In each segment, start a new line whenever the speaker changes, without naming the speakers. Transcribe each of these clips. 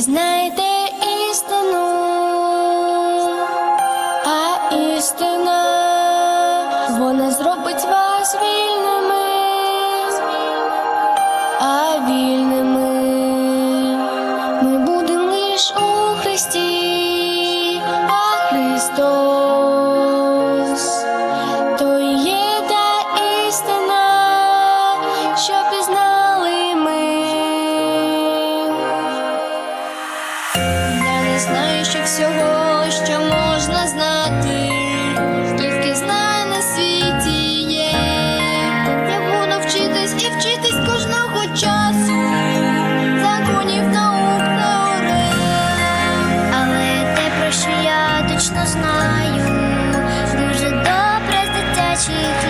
пізнайте істину, а істина вона зробить вас вільним. Знаю, що всього, що можна знати, тільки знає на світі є, Йому навчитись і вчитись кожного часу, законів наук теорем. але те, про що я точно знаю, дуже добре з дитячих.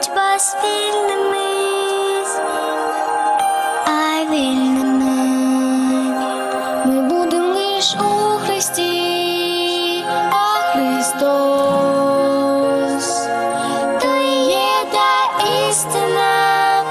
Боротьба з а вільними ми будемо лиш у Христі, а Христос, то є істина,